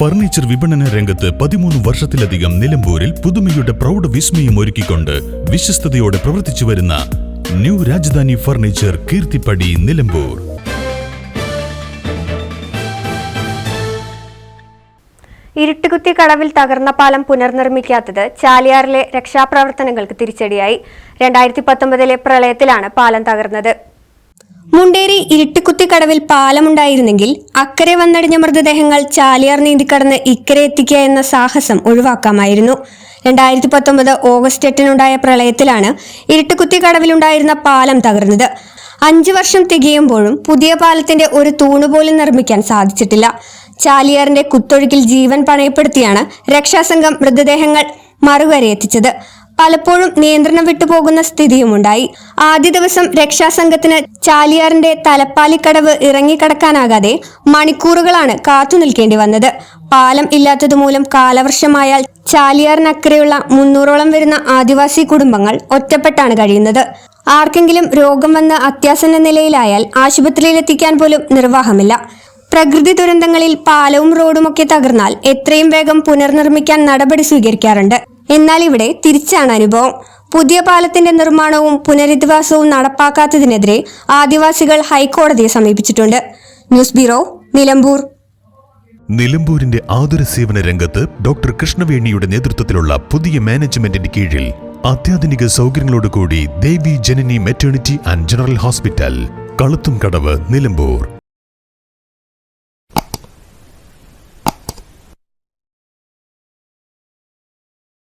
Furniture വിപണന രംഗത്ത് പതിമൂന്ന് വർഷത്തിലധികം നിലമ്പൂരിൽ പുതുമയുടെ പ്രൗഢ വിസ്മയം ഒരുക്കിക്കൊണ്ട് വിശ്വസ്തയോടെ പ്രവർത്തിച്ചു വരുന്ന ന്യൂ രാജധാനി ഫർണിച്ചർ കീർത്തിപ്പടി നിലമ്പൂർ. ഇരുട്ടുകുത്തി കടവിൽ തകർന്ന പാലം പുനർനിർമ്മിക്കാത്തത് ചാലിയാറിലെ രക്ഷാപ്രവർത്തനങ്ങൾക്ക് തിരിച്ചടിയായി. രണ്ടായിരത്തി പത്തൊമ്പതിലെ പ്രളയത്തിലാണ് പാലം തകർന്നത്. മുണ്ടേരി ഇരുട്ടിക്കുത്തിക്കടവിൽ കടവിൽ പാലമുണ്ടായിരുന്നെങ്കിൽ അക്കരെ വന്നടിഞ്ഞ മൃതദേഹങ്ങൾ ചാലിയാർ നീന്തിക്കടന്ന് ഇക്കരെ എത്തിക്കുക എന്ന സാഹസം ഒഴിവാക്കാമായിരുന്നു. രണ്ടായിരത്തി പത്തൊമ്പത് ഓഗസ്റ്റ് എട്ടിനുണ്ടായ പ്രളയത്തിലാണ് ഇരുട്ടുകുത്തി കടവിലുണ്ടായിരുന്ന പാലം തകർന്നത്. അഞ്ചു വർഷം തികയുമ്പോഴും പുതിയ പാലത്തിന്റെ ഒരു തൂണ് പോലും നിർമ്മിക്കാൻ സാധിച്ചിട്ടില്ല. ചാലിയാറിന്റെ കുത്തൊഴുക്കിൽ ജീവൻ പണയപ്പെടുത്തിയാണ് രക്ഷാസംഘം മൃതദേഹങ്ങൾ മറുവരെ എത്തിച്ചത്. പലപ്പോഴും നിയന്ത്രണം വിട്ടുപോകുന്ന സ്ഥിതിയുമുണ്ടായി. ആദ്യ ദിവസം രക്ഷാസംഘത്തിന് ചാലിയാറിന്റെ തലപ്പാലിക്കടവ് ഇറങ്ങിക്കടക്കാനാകാതെ മണിക്കൂറുകളാണ് കാത്തു നിൽക്കേണ്ടി വന്നത്. പാലം ഇല്ലാത്തതുമൂലം കാലവർഷമായാൽ ചാലിയാറിനക്കരെയുള്ള മുന്നൂറോളം വരുന്ന ആദിവാസി കുടുംബങ്ങൾ ഒറ്റപ്പെട്ടാണ് കഴിയുന്നത്. ആർക്കെങ്കിലും രോഗം വന്ന് അത്യാസന്ന നിലയിലായാൽ ആശുപത്രിയിലെത്തിക്കാൻ പോലും നിർവാഹമില്ല. പ്രകൃതി ദുരന്തങ്ങളിൽ പാലവും റോഡുമൊക്കെ തകർന്നാൽ എത്രയും വേഗം പുനർനിർമ്മിക്കാൻ നടപടി സ്വീകരിക്കാറുണ്ട്. എന്നാൽ ഇവിടെ തിരിച്ചാണ് അനുഭവം. പുതിയ പാലത്തിന്റെ നിർമ്മാണവും പുനരധിവാസവും നടപ്പാക്കാത്തതിനെതിരെ ആദിവാസികൾ ഹൈക്കോടതിയെ സമീപിച്ചിട്ടുണ്ട്. News bureau Nilambur. നിലമ്പൂരിന്റെ ആതുര സേവന രംഗത്ത് ഡോക്ടർ കൃഷ്ണവേണിയുടെ നേതൃത്വത്തിലുള്ള പുതിയ മാനേജ്മെന്റിന്റെ കീഴിൽ അത്യാധുനിക സൗകര്യങ്ങളോടുകൂടി Devi Janani maternity and general hospital കളുത്തും കടവ് നിലമ്പൂർ.